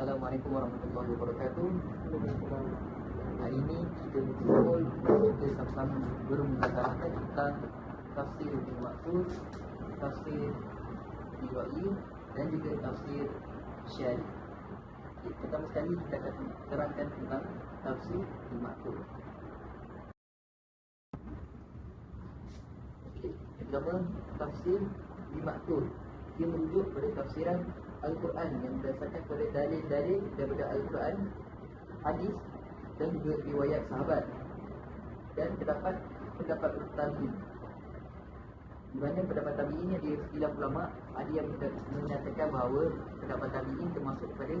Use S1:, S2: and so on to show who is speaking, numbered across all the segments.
S1: Assalamualaikum warahmatullahi wabarakatuh. Hari ini kita berkumpul kita sama-sama bermubazarakan tentang tafsir Ibn Maksud, tafsir Iwa'i dan juga tafsir Syari. Okay, pertama sekali kita akan terangkan tentang tafsir Ibn Maksud. Okay, pertama tafsir Ibn Maksud. Dia merujuk pada tafsiran Al-Quran yang berdasarkan pada dalil-dalil daripada Al-Quran, hadis dan juga riwayat sahabat. Dan terdapat pendapat tabi'in. Di mana pendapat tabi'in ini ada sembilan ulama, ada yang menyatakan bahawa pendapat tabi'in termasuk pada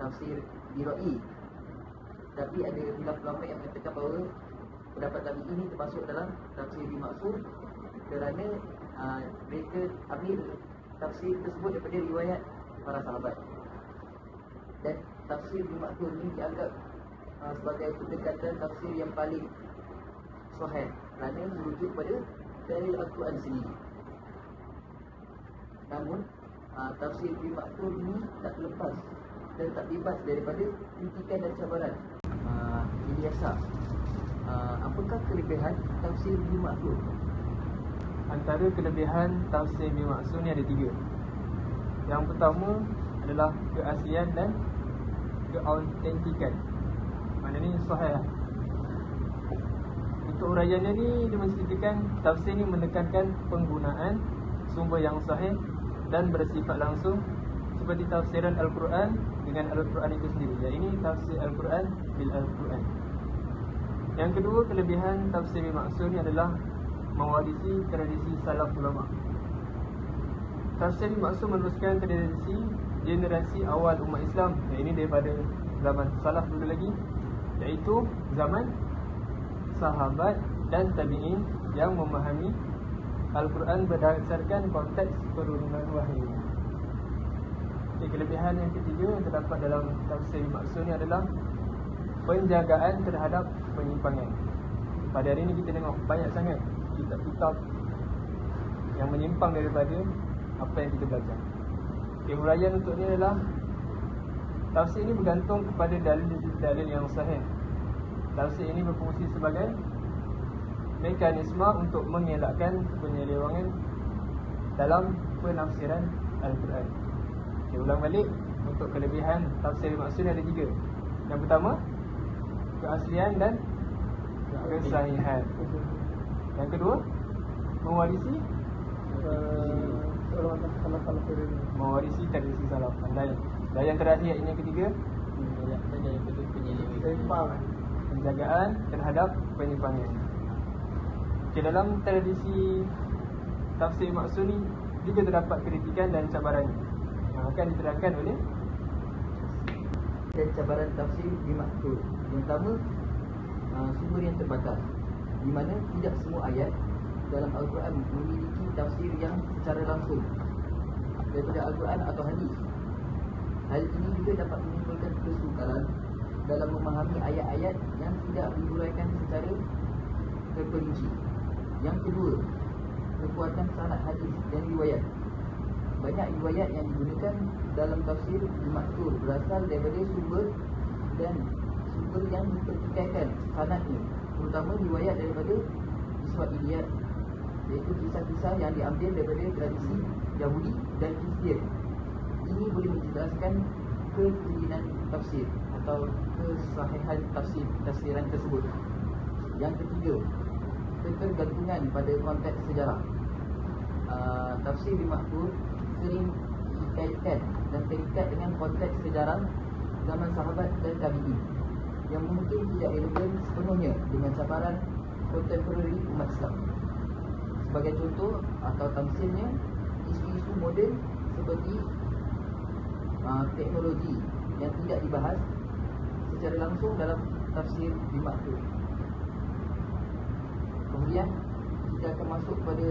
S1: tafsir Bira'i. Tapi ada sembilan ulama yang mengatakan bahawa pendapat tabi'in ini termasuk dalam tafsir Bimaksud kerana uh, mereka ambil tafsir tersebut daripada riwayat para sahabat. Dan tafsir Bimaksud ini dianggap uh, sebagai pendekatan tafsir yang paling sahih kerana merujuk pada dalil Al-Quran sendiri. Namun uh, tafsir Bimaksud ini tak terlepas dan tak bebas daripada kritikan dan cabaran. Uh, Ilyasa, uh, apakah kelebihan tafsir Bimaksud?
S2: Antara kelebihan tafsir Bimaksud ni ada tiga Yang pertama adalah keaslian dan keautentikan. Maknanya sahih. Lah Untuk uraiannya ni dia menceritakan Tafsir ni menekankan penggunaan sumber yang sahih Dan bersifat langsung Seperti tafsiran Al-Quran dengan Al-Quran itu sendiri. Yang ini tafsir Al-Quran bil Al-Quran. Yang kedua kelebihan tafsir Bimaksud ni adalah mewarisi tradisi salaf ulama. Tafsir maksud meneruskan tradisi generasi awal umat Islam yang ini daripada zaman salaf dulu lagi iaitu zaman sahabat dan tabi'in yang memahami Al-Quran berdasarkan konteks penurunan wahyu. Okay, kelebihan yang ketiga yang terdapat dalam tafsir maksud ni adalah penjagaan terhadap penyimpangan. Pada hari ini kita tengok banyak sangat kitab-kitab yang menyimpang daripada apa yang kita belajar. Okay, huraian untuk ni adalah tafsir ini bergantung kepada dalil-dalil yang sahih. Tafsir ini berfungsi sebagai mekanisme untuk mengelakkan penyelewangan dalam penafsiran Al-Quran. Okay, ulang balik untuk kelebihan tafsir maksud ada tiga. Yang pertama, keaslian dan kesahihan. Yang kedua Mewarisi uh, Mewarisi tradisi salaf Dan, dan yang terakhir yang ketiga? Penjagaan terhadap penyimpangan. Okay, Dalam tradisi Tafsir maksud ni Juga terdapat kritikan dan cabaran Yang akan diterangkan oleh
S1: Dan cabaran tafsir di maksud Yang pertama uh, Sumber yang terbatas di mana tidak semua ayat dalam Al-Quran memiliki tafsir yang secara langsung daripada Al-Quran atau hadis. Hal ini juga dapat menimbulkan kesukaran dalam memahami ayat-ayat yang tidak diuraikan secara terperinci. Yang kedua, kekuatan sanad hadis dan riwayat. Banyak riwayat yang digunakan dalam tafsir dimaksud berasal daripada sumber dan sumber yang dipertikaikan sanadnya terutama riwayat daripada Israiliyat iaitu kisah-kisah yang diambil daripada tradisi Yahudi dan Kristian. Ini boleh menjelaskan kekelinan tafsir atau kesahihan tafsir tafsiran tersebut. Yang ketiga, ketergantungan pada konteks sejarah. Uh, tafsir dimaksud sering dikaitkan dan terikat dengan konteks sejarah zaman sahabat dan tabi'in yang mungkin tidak relevan sepenuhnya dengan cabaran kontemporari umat Islam. Sebagai contoh atau tamsilnya, isu-isu moden seperti uh, teknologi yang tidak dibahas secara langsung dalam tafsir dimaksud. Kemudian kita akan masuk pada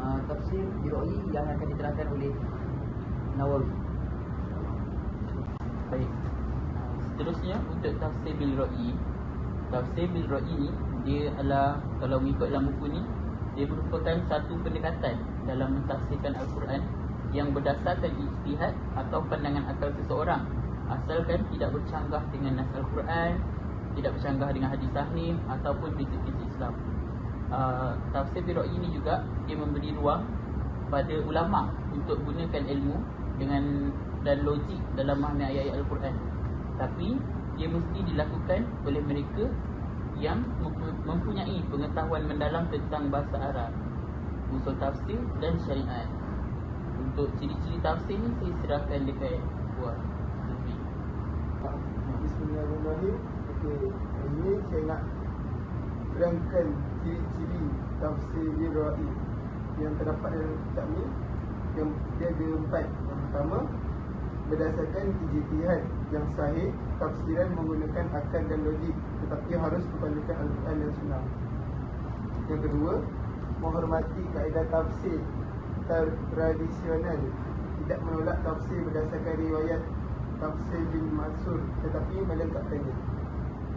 S1: uh, tafsir Biroi yang akan diterangkan oleh Nawawi.
S3: Baik. Seterusnya untuk tafsir bil ra'i. Tafsir bil ra'i ni dia adalah kalau mengikut dalam buku ni dia merupakan satu pendekatan dalam mentafsirkan al-Quran yang berdasarkan ijtihad atau pandangan akal seseorang asalkan tidak bercanggah dengan nas Al-Quran, tidak bercanggah dengan hadis sahih ataupun prinsip-prinsip Islam. Uh, tafsir Biroi ini juga dia memberi ruang pada ulama untuk gunakan ilmu dengan dan logik dalam memahami ayat-ayat Al-Quran. Tapi dia mesti dilakukan oleh mereka yang mempunyai pengetahuan mendalam tentang bahasa Arab, usul tafsir dan syariat. Untuk ciri-ciri tafsir ni saya serahkan dekat buah Lutfi.
S4: Bismillahirrahmanirrahim. Okey, ini saya nak terangkan ciri-ciri tafsir Ra'i yang terdapat dalam kitab ni yang dia ada empat. Yang pertama, berdasarkan ijtihad yang sahih, tafsiran menggunakan akal dan logik tetapi harus berpandukan Al-Quran dan Sunnah. Yang kedua, menghormati kaedah tafsir tradisional tidak menolak tafsir berdasarkan riwayat tafsir bin Mansur tetapi melengkapkannya.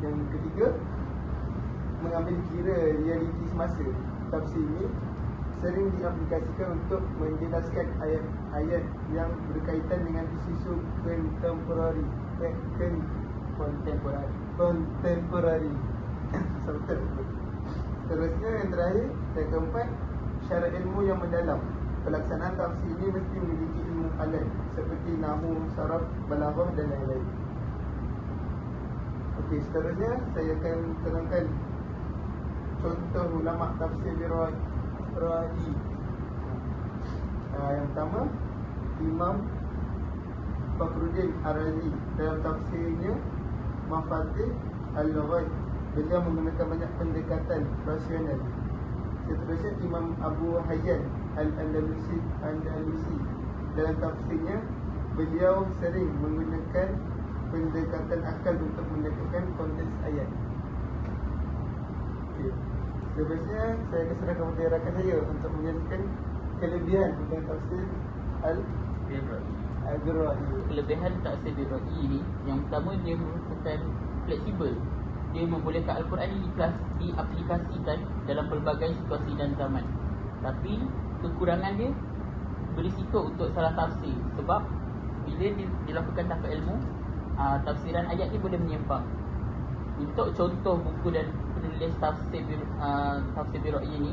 S4: Yang ketiga, mengambil kira realiti semasa. Tafsir ini sering diaplikasikan untuk menjelaskan ayat-ayat yang berkaitan dengan isu-isu kontemporari. Kontemporari. Kontemporari. Seterusnya yang terakhir, yang keempat, syarat ilmu yang mendalam. Pelaksanaan tafsir ini mesti memiliki ilmu alat seperti nahu, saraf, balaghah dan lain-lain. Okey, seterusnya saya akan terangkan contoh ulama tafsir Ra'i. Uh, yang pertama, Imam Fakhruddin Ar-Razi dalam tafsirnya Mafatih Al-Ghaib. Beliau menggunakan banyak pendekatan rasional. Seterusnya Imam Abu Hayyan Al-Andalusi Andalusi dalam tafsirnya beliau sering menggunakan pendekatan akal untuk mendekatkan konteks ayat. Okay. Seterusnya saya akan serahkan kepada rakan saya untuk menjelaskan kelebihan tentang tafsir Al-Birra'i.
S3: Kelebihan tafsir Birra'i ni yang pertama dia merupakan fleksibel. Dia membolehkan Al-Quran ini diaplikasikan dalam pelbagai situasi dan zaman. Tapi kekurangan dia berisiko untuk salah tafsir sebab bila dilakukan tanpa ilmu, uh, tafsiran ayat ni boleh menyimpang. Untuk contoh buku dan penulis tafsir uh, tafsir Biroi ini,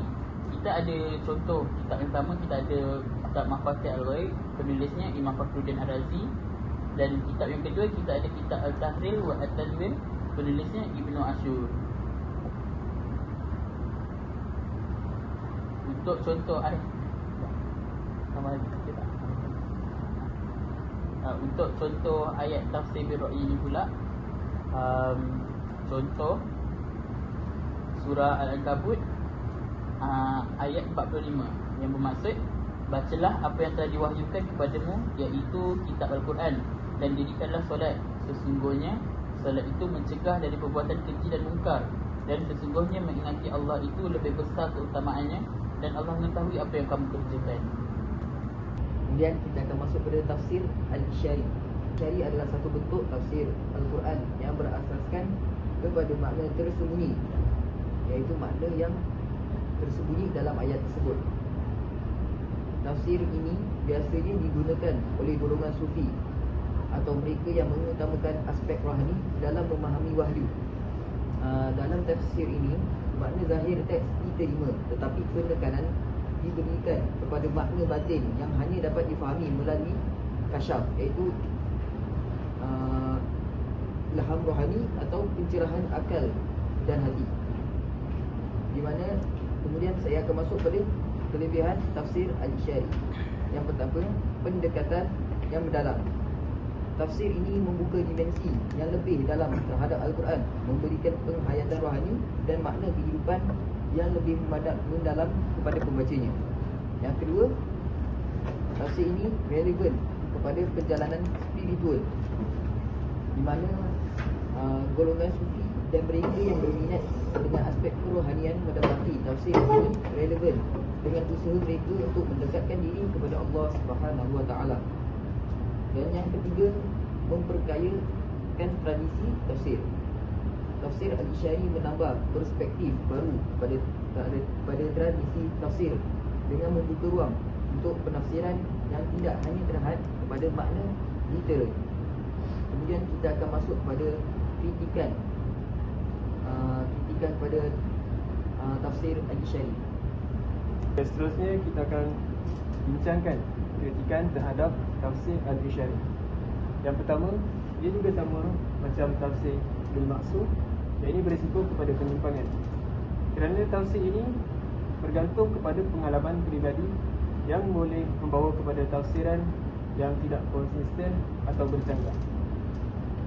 S3: kita ada contoh kitab yang pertama kita ada kitab Mafatih Al-Ghaib, penulisnya Imam Fakhruddin Ar-Razi dan kitab yang kedua kita ada kitab Al-Tahril wa At-Tanwir, penulisnya Ibnu Ashur. Untuk contoh ada Nama lagi kita? Uh, untuk contoh ayat tafsir Biroi ini pula um, Contoh Surah Al-Ankabut uh, Ayat 45 Yang bermaksud Bacalah apa yang telah diwahyukan kepadamu Iaitu kitab Al-Quran. Dan dirikanlah solat. Sesungguhnya Solat itu mencegah dari perbuatan keji dan mungkar. Dan sesungguhnya mengingati Allah itu lebih besar keutamaannya. Dan Allah mengetahui apa yang kamu kerjakan.
S1: Kemudian kita akan masuk pada tafsir Al-Syari. Syari adalah satu bentuk tafsir Al-Quran Yang berasaskan kepada makna tersembunyi. Iaitu makna yang tersembunyi dalam ayat tersebut Tafsir ini biasanya digunakan oleh golongan sufi Atau mereka yang mengutamakan aspek rohani dalam memahami wahyu. Uh, Dalam tafsir ini, makna zahir teks diterima Tetapi penekanan diberikan kepada makna batin yang hanya dapat difahami melalui kasyaf iaitu ilham rohani atau pencerahan akal dan hati. Di mana kemudian saya akan masuk pada kelebihan tafsir al-syari yang pertama pendekatan yang mendalam. Tafsir ini membuka dimensi yang lebih dalam terhadap al-Quran memberikan penghayatan rohani dan makna kehidupan yang lebih mendalam kepada pembacanya. Yang kedua, tafsir ini relevan kepada perjalanan spiritual di mana uh, golongan sufi dan mereka yang berminat dengan aspek kerohanian mendapati tafsir ini relevan dengan usaha mereka untuk mendekatkan diri kepada Allah Subhanahu Wa Taala. Dan yang ketiga, memperkayakan tradisi tafsir tafsir Al-Isyari menambah perspektif baru pada pada tradisi tafsir dengan membuka ruang untuk penafsiran yang tidak hanya terhad kepada makna literal. Kemudian kita akan masuk kepada kritikan uh, kritikan kepada uh, tafsir Al-Syari.
S2: Dan seterusnya kita akan bincangkan kritikan terhadap tafsir Al-Ishari. Yang pertama, dia juga sama macam tafsir bil maksud yang ini berisiko kepada penyimpangan. Kerana tafsir ini bergantung kepada pengalaman peribadi yang boleh membawa kepada tafsiran yang tidak konsisten atau bercanggah.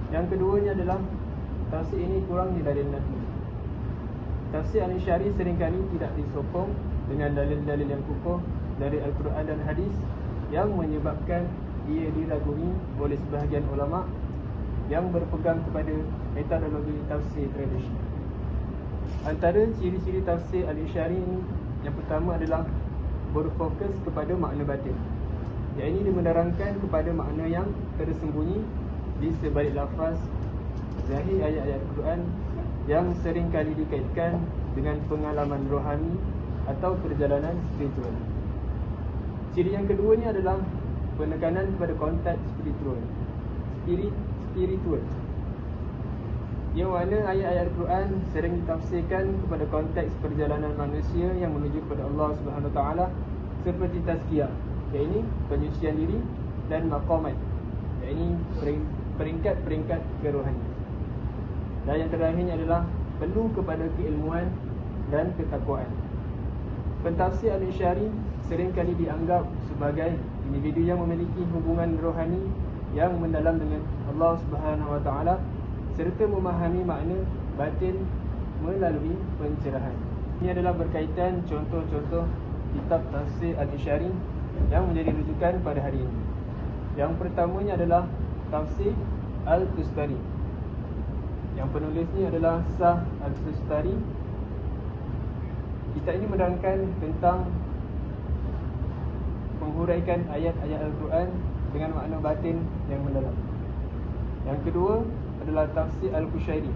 S2: Yang keduanya adalah tafsir ini kurang dalil Nabi. Tafsir Al-Ishari seringkali tidak disokong dengan dalil-dalil yang kukuh dari Al-Quran dan Hadis yang menyebabkan ia diragui oleh sebahagian ulama yang berpegang kepada metodologi tafsir tradisional. Antara ciri-ciri tafsir Al-Ishari ini yang pertama adalah berfokus kepada makna batin. Yang ini dia menerangkan kepada makna yang tersembunyi di sebalik lafaz zahir ayat-ayat Al-Quran yang sering kali dikaitkan dengan pengalaman rohani atau perjalanan spiritual. Ciri yang keduanya adalah penekanan kepada konteks spiritual. Spirit spiritual. Yang mana ayat-ayat Al-Quran sering ditafsirkan kepada konteks perjalanan manusia yang menuju kepada Allah Subhanahu Taala seperti tazkiyah, iaitu penyucian diri dan maqamat, iaitu peringkat-peringkat kerohanian. Dan yang terakhirnya adalah perlu kepada keilmuan dan ketakwaan. Pentafsir Al-Isyari seringkali dianggap sebagai individu yang memiliki hubungan rohani yang mendalam dengan Allah Subhanahu Wa Taala serta memahami makna batin melalui pencerahan. Ini adalah berkaitan contoh-contoh kitab tafsir Al-Isyari yang menjadi rujukan pada hari ini. Yang pertamanya adalah tafsir Al-Tustari. Yang penulisnya adalah Sah Al-Tustari Kitab ini menerangkan tentang Menghuraikan ayat-ayat Al-Quran Dengan makna batin yang mendalam. Yang kedua adalah Tafsir Al-Qushairi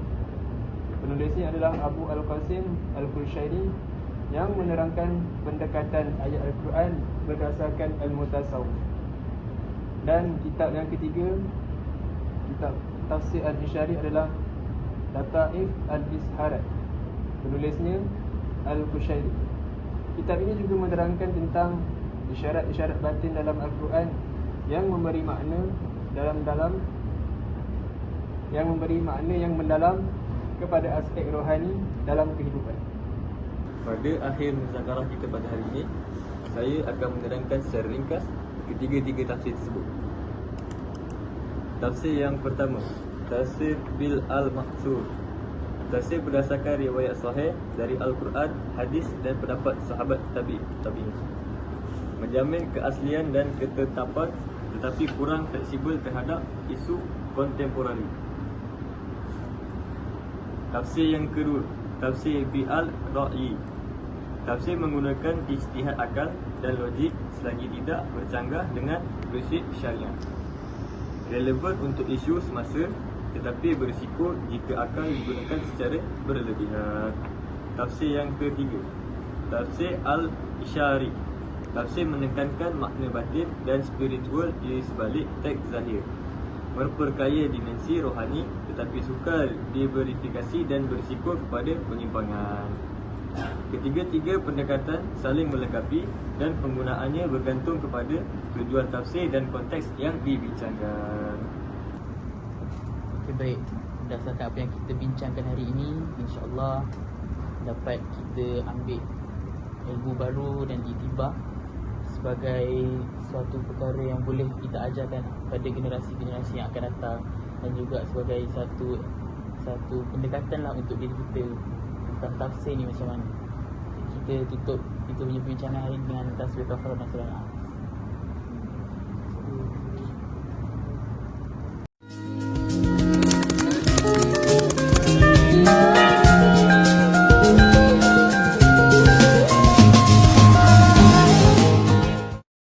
S2: Penulisnya adalah Abu Al-Qasim Al-Qushairi Yang menerangkan pendekatan ayat Al-Quran Berdasarkan Al-Mutasawuf Dan kitab yang ketiga Kitab Tafsir Al-Ishari adalah Lataif Al-Isharat. Penulisnya Al-Qushairi Kitab ini juga menerangkan tentang Isyarat-isyarat batin dalam Al-Quran Yang memberi makna Dalam-dalam Yang memberi makna yang mendalam Kepada aspek rohani Dalam kehidupan.
S5: Pada akhir muzakarah kita pada hari ini Saya akan menerangkan secara ringkas Ketiga-tiga tafsir tersebut. Tafsir yang pertama Tafsir Bil Al-Maksud Tafsir berdasarkan riwayat sahih dari Al-Quran, hadis dan pendapat sahabat tabi tabi Menjamin keaslian dan ketetapan tetapi kurang fleksibel terhadap isu kontemporari. Tafsir yang kedua Tafsir Bil Al-Ra'i Tafsir menggunakan ijtihad akal dan logik selagi tidak bercanggah dengan prinsip syariah. Relevan untuk isu semasa tetapi berisiko jika akal digunakan secara berlebihan. Tafsir yang ketiga. Tafsir Al-Isyari. Tafsir menekankan makna batin dan spiritual di sebalik teks zahir. Memperkaya dimensi rohani tetapi sukar diverifikasi dan berisiko kepada penyimpangan. Ketiga-tiga pendekatan saling melengkapi dan penggunaannya bergantung kepada tujuan tafsir dan konteks yang dibincangkan
S3: Okey baik Berdasarkan apa yang kita bincangkan hari ini InsyaAllah Dapat kita ambil Ilmu baru dan itibah Sebagai Suatu perkara yang boleh kita ajarkan Pada generasi-generasi yang akan datang Dan juga sebagai satu Satu pendekatan lah untuk diri kita Tentang tafsir ni macam mana. Kita tutup Kita punya perbincangan hari ini Dengan tasbih kafar dan surah Al-As